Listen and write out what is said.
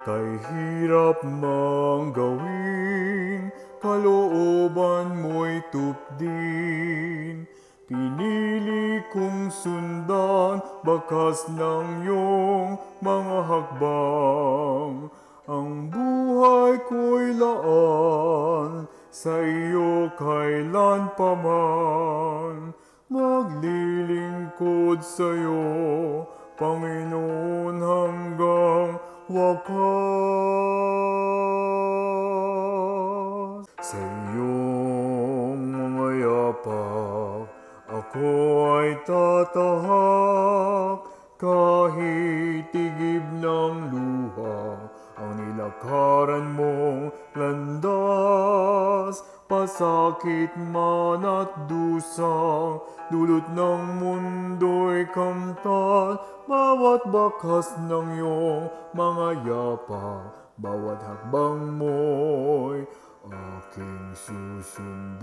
Kay hirap mang gawin, kalooban mo'y tupdin. Pinili kong sundan, bakas ng iyong mga hakbang. Ang buhay ko'y laan, sa iyo kailan pa man. Maglilingkod sa iyo, Panginoon hanggang wakas. Sa iyong mga yapak, ako ay tatahak kahit tigib ng luha ang nilakaran mong. Pasakit man at dusang, dulot ng mundo'y kamtan. Bawat bakas ng iyong mga yapa, bawat hakbang mo'y aking susundan.